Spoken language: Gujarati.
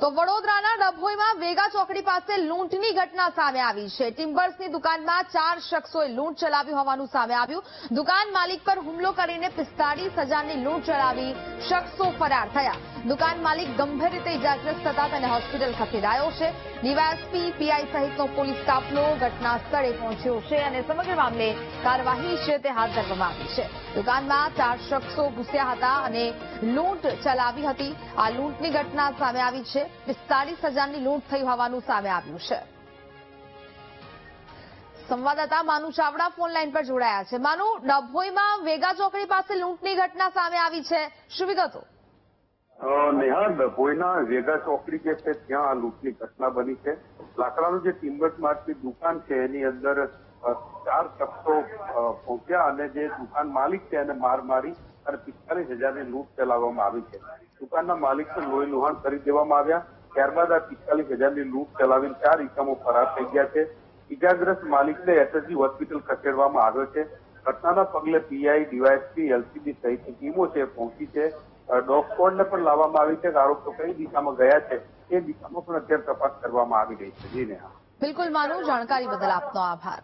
તો વડોદરાના ડભોઈમાં વેગા ચોકડી પાસે લૂંટની ઘટના સામે આવી છે. ટિમ્બર્સની દુકાનમાં ચાર શખ્સોએ લૂંટ ચલાવી હોવાનું સામે આવ્યું. દુકાન માલિક પર હુમલો કરીને પિસ્તાળીસ હજારની લૂંટ ચલાવી શખ્સો ફરાર થયા. દુકાન માલિક ગંભીર રીતે ઇજાગ્રસ્ત થતા તેને હોસ્પિટલ ખસેડાયો છે. ડીવાયએસપી પીઆઈ સહિતનો પોલીસ કાફલો ઘટના સ્થળે પહોંચ્યો છે અને સમગ્ર મામલે કાર્યવાહી છે તે હાથ ધરવામાં આવી છે. દુકાનમાં ચાર શખ્સો ઘૂસ્યા હતા અને લૂંટ ચલાવી હતી. આ લૂંટની ઘટના સામે આવી છે. પિસ્તાળીસ હજારની લૂંટ થઈ હોવાનું સામે આવ્યું છે. સંવાદદાતા માનુ ચાવડા ફોન લાઈન પર જોડાયા છે. માનુ, ડભોઈમાં વેગા ચોકડી પાસે લૂંટની ઘટના સામે આવી છે. શું વિગતો? નેહા, ડભોઈના વેગા ચોકડી જે છે, ત્યાં આ લૂંટની ઘટના બની છે. લાકડાનું જે ટિમ્બર્સ માર્ટની દુકાન છે, એની અંદર ચાર શખ્સો પહોંચ્યા અને જે દુકાન માલિક છે, એને માર મારી અને પિસ્તાલીસ હજારની લૂંટ ચલાવવામાં આવી છે. દુકાનના માલિકને લોહી લુહાણ કરી દેવામાં આવ્યા. ત્યારબાદ આ પિસ્તાલીસ હજારની લૂંટ ચલાવીને ચાર ઇસમો ફરાર થઈ ગયા છે. ઇજાગ્રસ્ત માલિકને એસએસજી હોસ્પિટલ ખસેડવામાં આવ્યો છે. ઘટનાના પગલે પીઆઈ ડીવાયએસપી એલસીબી સહિતની ટીમો છે, પહોંચી છે. ડોગ સ્કોડને પણ લાવવામાં આવી છે. આરોપો કઈ દિશામાં ગયા છે એ દિશામાં પણ અત્યારે તપાસ કરવામાં આવી રહી છે. જી નેહા. બિલકુલ માનુ જાણકારી બદલ આપનો આભાર.